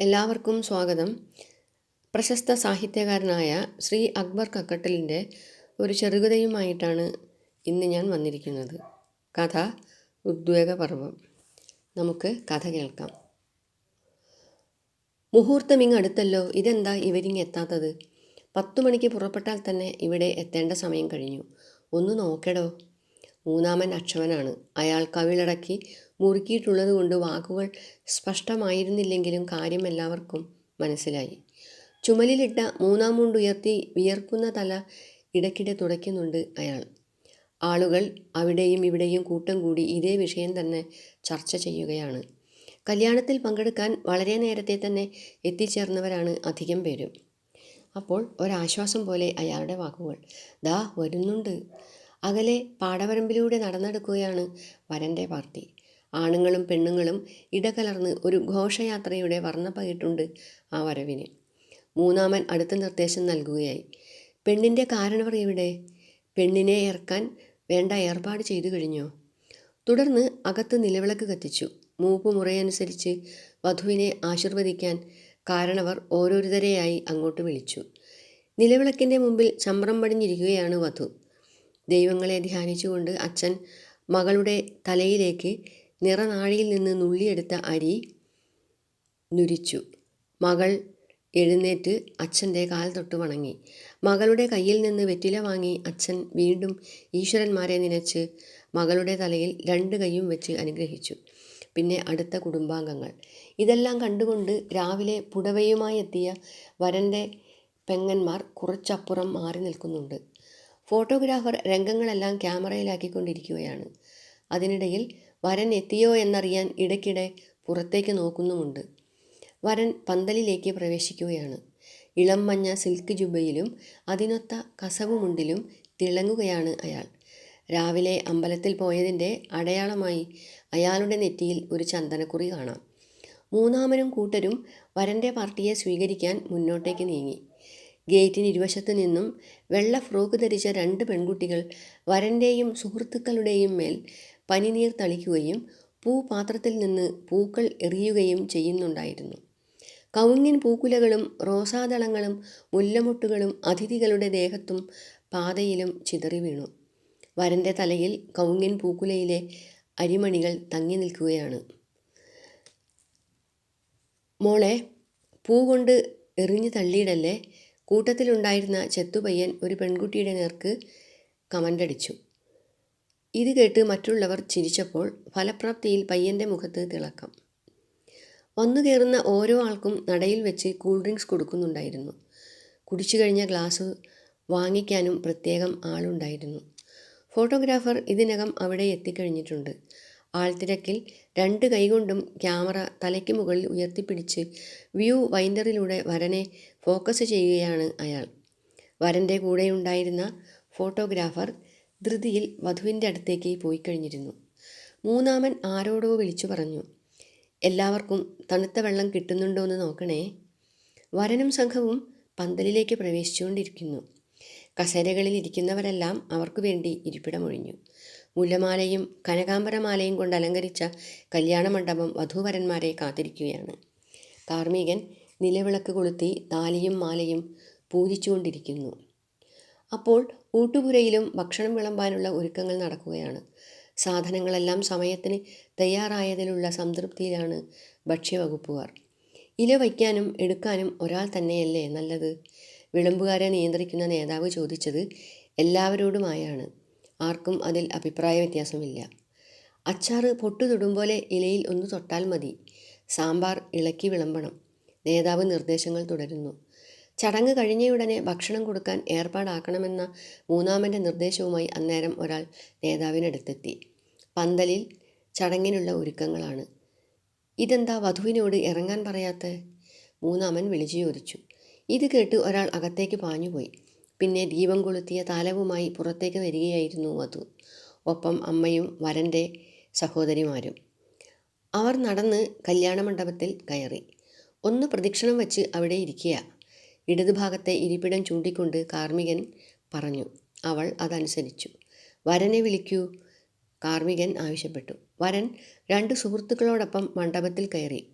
എല്ലാവർക്കും സ്വാഗതം. പ്രശസ്ത സാഹിത്യകാരനായ ശ്രീ അക്ബർ കക്കട്ടലിന്റെ ഒരു ചെറുകഥയുമായിട്ടാണ് ഇന്ന് ഞാൻ വന്നിരിക്കുന്നത്. കഥ ഉദ്വേഗപർവം. നമുക്ക് കഥ കേൾക്കാം. മുഹൂർത്തം ഇങ്ങ് അടുത്തല്ലോ. ഇതെന്താ ഇവരിങ് എത്താത്തത്? പത്തു മണിക്ക് പുറപ്പെട്ടാൽ തന്നെ ഇവിടെ എത്തേണ്ട സമയം കഴിഞ്ഞു. ഒന്ന് നോക്കടോ. മൂന്നാമൻ അക്ഷവനാണ് അയാൾ കവിളടക്കി മുറുക്കിയിട്ടുള്ളത് കൊണ്ട് വാക്കുകൾ സ്പഷ്ടമായിരുന്നില്ലെങ്കിലും കാര്യം എല്ലാവർക്കും മനസ്സിലായി. ചുമലിലിട്ട മൂന്നാം മുണ്ടുയർത്തി വിയർക്കുന്ന തല ഇടയ്ക്കിടെ തുടയ്ക്കുന്നുണ്ട് അയാൾ. ആളുകൾ അവിടെയും ഇവിടെയും കൂട്ടം കൂടി ഇതേ വിഷയം തന്നെ ചർച്ച ചെയ്യുകയാണ്. കല്യാണത്തിൽ പങ്കെടുക്കാൻ വളരെ നേരത്തെ തന്നെ എത്തിച്ചേർന്നവരാണ് അധികം പേരും. അപ്പോൾ ഒരാശ്വാസം പോലെ അയാളുടെ വാക്കുകൾ. ദാ വരുന്നുണ്ട്. അകലെ പാടവരമ്പിലൂടെ നടന്നെടുക്കുകയാണ് വരന്റെ പാർട്ടി. ആണുങ്ങളും പെണ്ണുങ്ങളും ഇടകലർന്ന് ഒരു ഘോഷയാത്രയുടെ വർണപ്പകിട്ടുണ്ട് ആ വരവിന്. മൂന്നാമൻ അടുത്ത നിർദ്ദേശം നൽകുകയായി. പെണ്ണിന്റെ കാരണവർ എവിടെ? പെണ്ണിനെ ഇറക്കാൻ വേണ്ട ഏർപ്പാട് ചെയ്തു കഴിഞ്ഞോ? തുടർന്ന് അകത്ത് നിലവിളക്ക് കത്തിച്ചു. മൂപ്പ് മുറയനുസരിച്ച് വധുവിനെ ആശീർവദിക്കാൻ കാരണവർ ഓരോരുത്തരെയായി അങ്ങോട്ട് വിളിച്ചു. നിലവിളക്കിന്റെ മുമ്പിൽ ചമ്രം പടിഞ്ഞിരിക്കുകയാണ് വധു. ദൈവങ്ങളെ ധ്യാനിച്ചുകൊണ്ട് അച്ഛൻ മകളുടെ തലയിലേക്ക് നിറനാഴിയിൽ നിന്ന് നുള്ളിയെടുത്ത അരി നുരിച്ചു. മകൾ എഴുന്നേറ്റ് അച്ഛന്റെ കാൽ തൊട്ട് വണങ്ങി. മകളുടെ കയ്യിൽ നിന്ന് വെറ്റില വാങ്ങി അച്ഛൻ വീണ്ടും ഈശ്വരന്മാരെ നനച്ച് മകളുടെ തലയിൽ രണ്ട് കൈയും വെച്ച് അനുഗ്രഹിച്ചു. പിന്നെ അടുത്ത കുടുംബാംഗങ്ങൾ. ഇതെല്ലാം കണ്ടുകൊണ്ട് രാവിലെ പുടവയുമായി എത്തിയ വരന്റെ പെങ്ങന്മാർ കുറച്ചപ്പുറം മാറി നിൽക്കുന്നുണ്ട്. ഫോട്ടോഗ്രാഫർ രംഗങ്ങളെല്ലാം ക്യാമറയിലാക്കിക്കൊണ്ടിരിക്കുകയാണ്. അതിനിടയിൽ വരൻ എത്തിയോ എന്നറിയാൻ ഇടയ്ക്കിടെ പുറത്തേക്ക് നോക്കുന്നുമുണ്ട്. വരൻ പന്തലിലേക്ക് പ്രവേശിക്കുകയാണ്. ഇളം മഞ്ഞ സിൽക്ക് ജുബയിലും അതിനൊത്ത കസവുമുണ്ടിലും തിളങ്ങുകയാണ് അയാൾ. രാവിലെ അമ്പലത്തിൽ പോയതിന്റെ അടയാളമായി അയാളുടെ നെറ്റിയിൽ ഒരു ചന്ദനക്കുറി കാണാം. മൂന്നാമനും കൂട്ടരും വരന്റെ പാർട്ടിയെ സ്വീകരിക്കാൻ മുന്നോട്ടേക്ക് നീങ്ങി. ഗേറ്റിന് ഇരുവശത്തു നിന്നും വെള്ള ഫ്രോക്ക് ധരിച്ച രണ്ട് പെൺകുട്ടികൾ വരന്റെയും സുഹൃത്തുക്കളുടെയും മേൽ പനിനീർ തളിക്കുകയും പൂപാത്രത്തിൽ നിന്ന് പൂക്കൾ എറിയുകയും ചെയ്യുന്നുണ്ടായിരുന്നു. കൗങ്ങിൻ പൂക്കുലകളും റോസാദളങ്ങളും മുല്ലമുട്ടുകളും അതിഥികളുടെ ദേഹത്തും പാതയിലും ചിതറി വീണു. വരന്റെ തലയിൽ കൗങ്ങിൻ പൂക്കുലയിലെ അരിമണികൾ തങ്ങി നിൽക്കുകയാണ്. മോളെ പൂ കൊണ്ട് എറിഞ്ഞു തള്ളിയിടല്ലേ? കൂട്ടത്തിലുണ്ടായിരുന്ന ചെത്തുപയ്യൻ ഒരു പെൺകുട്ടിയുടെ നേർക്ക് കമന്റടിച്ചു. ഇത് കേട്ട് മറ്റുള്ളവർ ചിരിച്ചപ്പോൾ ഫലപ്രാപ്തിയിൽ പയ്യന്റെ മുഖത്ത് തിളക്കം. വന്നു കയറുന്ന ഓരോ ആൾക്കും നടയിൽ വെച്ച് കൂൾ ഡ്രിങ്ക്സ് കൊടുക്കുന്നുണ്ടായിരുന്നു. കുടിച്ചു കഴിഞ്ഞ ഗ്ലാസ് വാങ്ങിക്കാനും പ്രത്യേകം ആളുണ്ടായിരുന്നു. ഫോട്ടോഗ്രാഫർ ഇതിനകം അവിടെ എത്തിക്കഴിഞ്ഞിട്ടുണ്ട്. ആൾത്തിരക്കിൽ രണ്ട് കൈകൊണ്ടും ക്യാമറ തലയ്ക്ക് മുകളിൽ ഉയർത്തിപ്പിടിച്ച് വ്യൂ വൈൻഡറിലൂടെ വരനെ ഫോക്കസ് ചെയ്യുകയാണ് അയാൾ. വരന്റെ കൂടെയുണ്ടായിരുന്ന ഫോട്ടോഗ്രാഫർ ധൃതിയിൽ വധുവിന്റെ അടുത്തേക്ക് പോയി കഴിഞ്ഞിരുന്നു. മൂന്നാമൻ ആരോടോ വിളിച്ചു പറഞ്ഞു എല്ലാവർക്കും തണുത്ത വെള്ളം കിട്ടുന്നുണ്ടോ എന്ന് നോക്കണേ. വരനും സംഘവും പന്തലിലേക്ക് പ്രവേശിച്ചുകൊണ്ടിരിക്കുന്നു. കസേരകളിൽ ഇരിക്കുന്നവരെല്ലാം അവർക്ക് വേണ്ടി ഇരിപ്പിടമൊഴിഞ്ഞു. മുല്ലമാലയും കനകാംബരമാലയും കൊണ്ട് അലങ്കരിച്ച കല്യാണ മണ്ഡപം വധൂവരന്മാരെ കാത്തിരിക്കുകയാണ്. കാർമികൻ നിലവിളക്ക് കൊളുത്തി താലിയും മാലയും പൂജിച്ചുകൊണ്ടിരിക്കുന്നു. അപ്പോൾ ഊട്ടുപുരയിലും ഭക്ഷണം വിളമ്പാനുള്ള ഒരുക്കങ്ങൾ നടക്കുകയാണ്. സാധനങ്ങളെല്ലാം സമയത്തിന് തയ്യാറായതിലുള്ള സംതൃപ്തിയിലാണ് ഭക്ഷ്യവകുപ്പുകാർ. ഇല വയ്ക്കാനും എടുക്കാനും ഒരാൾ തന്നെയല്ലേ നല്ലത്? വിളമ്പുകാരെ നിയന്ത്രിക്കുന്ന നേതാവ് ചോദിച്ചത് എല്ലാവരോടുമായാണ്. ആർക്കും അതിൽ അഭിപ്രായ വ്യത്യാസമില്ല അച്ചാറ് പൊട്ടു തൊടും പോലെ ഇലയിൽ ഒന്ന് തൊട്ടാൽ മതി. സാമ്പാർ ഇളക്കി വിളമ്പണം. നേതാവ് നിർദ്ദേശങ്ങൾ തുടരുന്നു. ചടങ്ങ് കഴിഞ്ഞയുടനെ ഭക്ഷണം കൊടുക്കാൻ ഏർപ്പാടാക്കണമെന്ന മൂന്നാമന്റെ നിർദ്ദേശവുമായി അന്നേരം ഒരാൾ നേതാവിനടുത്തെത്തി. പന്തലിൽ ചടങ്ങിനുള്ള ഒരുക്കങ്ങളാണ്. ഇതെന്താ വധുവിനോട് ഇറങ്ങാൻ പറയാത്ത? മൂന്നാമൻ വിളിച്ചു ചോദിച്ചു. ഇത് കേട്ട് ഒരാൾ അകത്തേക്ക് പാഞ്ഞുപോയി. പിന്നെ ദീപം കൊളുത്തിയ താലവുമായി പുറത്തേക്ക് വരികയായിരുന്നു വധു. ഒപ്പം അമ്മയും വരന്റെ സഹോദരിമാരും. അവർ നടന്ന് കല്യാണ മണ്ഡപത്തിൽ കയറി. ഒന്ന് പ്രദക്ഷിണം വെച്ച് അവിടെ ഇരിക്കുക ഇടതുഭാഗത്തെ ഇരിപ്പിടം ചൂണ്ടിക്കൊണ്ട് കാർമികൻ പറഞ്ഞു. അവൾ അതനുസരിച്ചു. വരനെ വിളിക്കൂ. കാർമികൻ ആവശ്യപ്പെട്ടു. വരൻ രണ്ട് സുഹൃത്തുക്കളോടൊപ്പം മണ്ഡപത്തിൽ കയറി.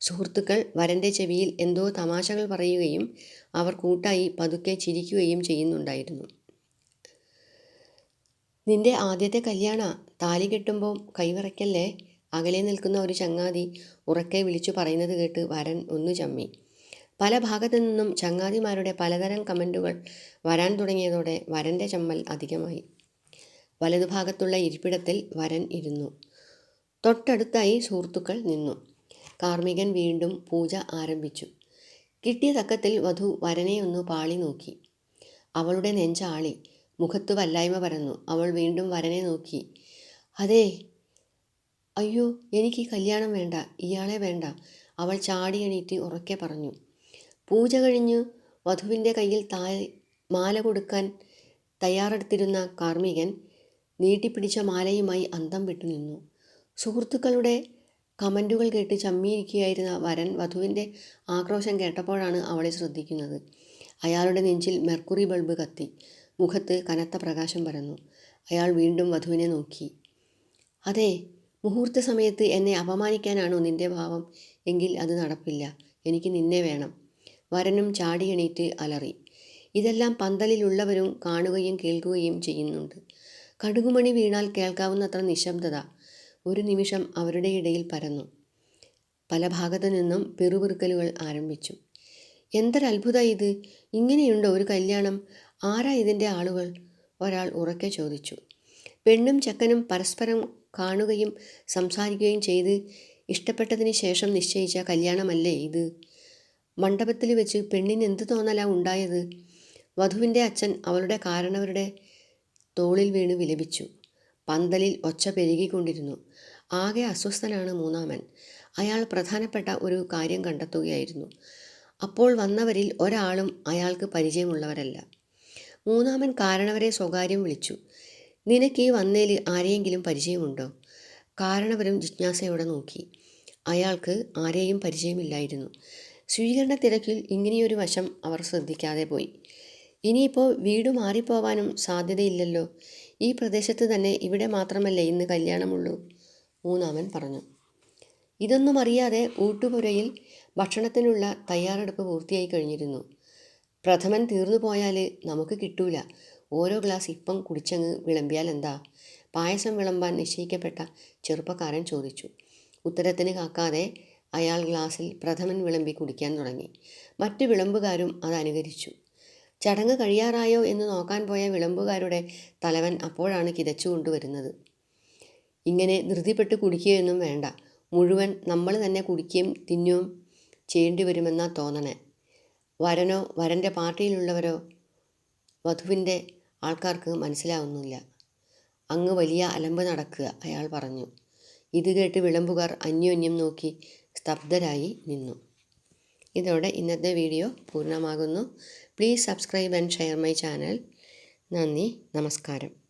സുഹൃത്തുക്കൾ വരന്റെ ചെവിയിൽ എന്തോ തമാശകൾ പറയുകയും അവർ കൂട്ടായി പതുക്കെ ചിരിക്കുകയും ചെയ്യുന്നുണ്ടായിരുന്നു. നിന്റെ ആദ്യത്തെ കല്യാണ? താലി കെട്ടുമ്പോൾ കൈവിറയ്ക്കല്ലേ? അകലെ നിൽക്കുന്ന ഒരു ചങ്ങാതി ഉറക്കെ വിളിച്ചു പറയുന്നത് കേട്ട് വരൻ ഒന്നു ചമ്മി. പല ഭാഗത്തു നിന്നും ചങ്ങാതിമാരുടെ പലതരം കമന്റുകൾ വരാൻ തുടങ്ങിയതോടെ വരന്റെ ചമ്മൽ അധികമായി. വലതുഭാഗത്തുള്ള ഇരിപ്പിടത്തിൽ വരൻ ഇരുന്നു. തൊട്ടടുത്തായി സുഹൃത്തുക്കൾ നിന്നു. കാർമികൻ വീണ്ടും പൂജ ആരംഭിച്ചു. കിട്ടിയ തക്കത്തിൽ വധു വരനെ ഒന്ന് പാളി നോക്കി. അവളുടെ നെഞ്ചാളി. മുഖത്തു വല്ലായ്മ പരന്നു. അവൾ വീണ്ടും വരനെ നോക്കി. അതേ അയ്യോ എനിക്ക് കല്യാണം വേണ്ട. ഇയാളെ വേണ്ട. അവൾ ചാടി എണീറ്റ് ഉറക്കെ പറഞ്ഞു. പൂജ കഴിഞ്ഞു വധുവിന്റെ കയ്യിൽ താഴെ മാല കൊടുക്കാൻ തയ്യാറെടുത്തിരുന്ന കാർമികൻ നീട്ടിപ്പിടിച്ച മാലയുമായി അന്തം വിട്ടു നിന്നു. സുഹൃത്തുക്കളുടെ കമന്റുകൾ കേട്ട് ചമ്മിയിരിക്കുകയായിരുന്ന വരൻ വധുവിന്റെ ആക്രോശം കേട്ടപ്പോഴാണ് അവളെ ശ്രദ്ധിക്കുന്നത്. അയാളുടെ നെഞ്ചിൽ മെർക്കുറി ബൾബ് കത്തി. മുഖത്ത് കനത്ത പ്രകാശം പരന്നു. അയാൾ വീണ്ടും വധുവിനെ നോക്കി. അതെ മുഹൂർത്ത സമയത്ത് എന്നെ അപമാനിക്കാനാണോ നിന്റെ ഭാവം എങ്കിൽ അത് നടപ്പില്ല. എനിക്ക് നിന്നെ വേണം. വരനും ചാടിയണീറ്റ് അലറി. ഇതെല്ലാം പന്തലിലുള്ളവരും കാണുകയും കേൾക്കുകയും ചെയ്യുന്നുണ്ട്. കടുകുമണി വീണാൽ കേൾക്കാവുന്നത്ര നിശബ്ദത. ഒരു നിമിഷം അവരുടെ ഇടയിൽ പരന്നു. പല ഭാഗത്തു നിന്നും പിറുപിറുക്കലുകൾ ആരംഭിച്ചു. എന്തൊരത്ഭുത ഇത്? ഇങ്ങനെയുണ്ടോ ഒരു കല്യാണം? ആരാ ഇതിന്റെ ആളുകൾ? ഒരാൾ ഉറക്കെ ചോദിച്ചു. പെണ്ണും ചക്കനും പരസ്പരം കാണുകയും സംസാരിക്കുകയും ചെയ്ത് ഇഷ്ടപ്പെട്ടതിന് ശേഷം നിശ്ചയിച്ച കല്യാണമല്ലേ ഇത്? മണ്ഡപത്തിൽ വെച്ച് പെണ്ണിന് എന്ത് തോന്നലാ ഉണ്ടായത്? വധുവിന്റെ അച്ഛൻ അവളുടെ കാരണവരുടെ തോളിൽ വീണ് വിലപിച്ചു. പന്തലിൽ ഒച്ച പെരുകിക്കൊണ്ടിരുന്നു. ആകെ അസ്വസ്ഥനാണ് മൂന്നാമൻ. അയാൾ പ്രധാനപ്പെട്ട ഒരു കാര്യം കണ്ടെത്തുകയായിരുന്നു. അപ്പോൾ വന്നവരിൽ ഒരാളും അയാൾക്ക് പരിചയമുള്ളവരല്ല. മൂന്നാമൻ കാരണവരെ സ്വകാര്യം വിളിച്ചു. നിനക്ക് ഈ വന്നേൽ ആരെയെങ്കിലും പരിചയമുണ്ടോ? കാരണവരും ജിജ്ഞാസയോടെ നോക്കി. അയാൾക്ക് ആരെയും പരിചയമില്ലായിരുന്നു. സ്വീകരണ തിരക്കിൽ ഇങ്ങനെയൊരു വശം അവർ ശ്രദ്ധിക്കാതെ പോയി. ഇനിയിപ്പോൾ വീട് മാറിപ്പോവാനും സാധ്യതയില്ലല്ലോ. ഈ പ്രദേശത്ത് തന്നെ ഇവിടെ മാത്രമല്ലേ ഇന്ന് കല്യാണമുള്ളൂ? മൂന്നാമൻ പറഞ്ഞു. ഇതൊന്നും അറിയാതെ ഊട്ടുപുരയിൽ ഭക്ഷണത്തിനുള്ള തയ്യാറെടുപ്പ് പൂർത്തിയായി കഴിഞ്ഞിരുന്നു. പ്രഥമൻ തീർന്നു പോയാൽ നമുക്ക് കിട്ടൂല. ഓരോ ഗ്ലാസ് ഇപ്പം കുടിച്ചങ്ങ് വിളമ്പിയാൽ എന്താ? പായസം വിളമ്പാൻ നിശ്ചയിക്കപ്പെട്ട ചെറുപ്പക്കാരൻ ചോദിച്ചു. ഉത്തരത്തിന് കാക്കാതെ അയാൾ ഗ്ലാസിൽ പ്രഥമൻ വിളമ്പി കുടിക്കാൻ തുടങ്ങി. മറ്റു വിളമ്പുകാരും അത് അനുകരിച്ചു. ചടങ്ങ് കഴിയാറായോ എന്ന് നോക്കാൻ പോയ വിളമ്പുകാരുടെ തലവൻ അപ്പോഴാണ് കിതച്ചു കൊണ്ടുവരുന്നത്. ഇങ്ങനെ ധൃതിപ്പെട്ട് കുടിക്കുകയൊന്നും വേണ്ട. മുഴുവൻ നമ്മൾ തന്നെ കുടിക്കുകയും തിന്നുകയും ചെയ്യേണ്ടി വരുമെന്നാ തോന്നണേ. വരനോ വരന്റെ പാർട്ടിയിലുള്ളവരോ വധുവിന്റെ ആൾക്കാർക്ക് മനസ്സിലാവുന്നില്ല. അങ്ങ് വലിയ അലമ്പ് നടക്കുക അയാൾ പറഞ്ഞു. ഇത് കേട്ട് വിളമ്പുകാർ അന്യോന്യം നോക്കി സ്തബ്ധരായി നിന്നു. ഇതോടെ ഇന്നത്തെ video പൂർണമാകുന്നു. Please subscribe and share my channel നന്ദി. നമസ്കാരം.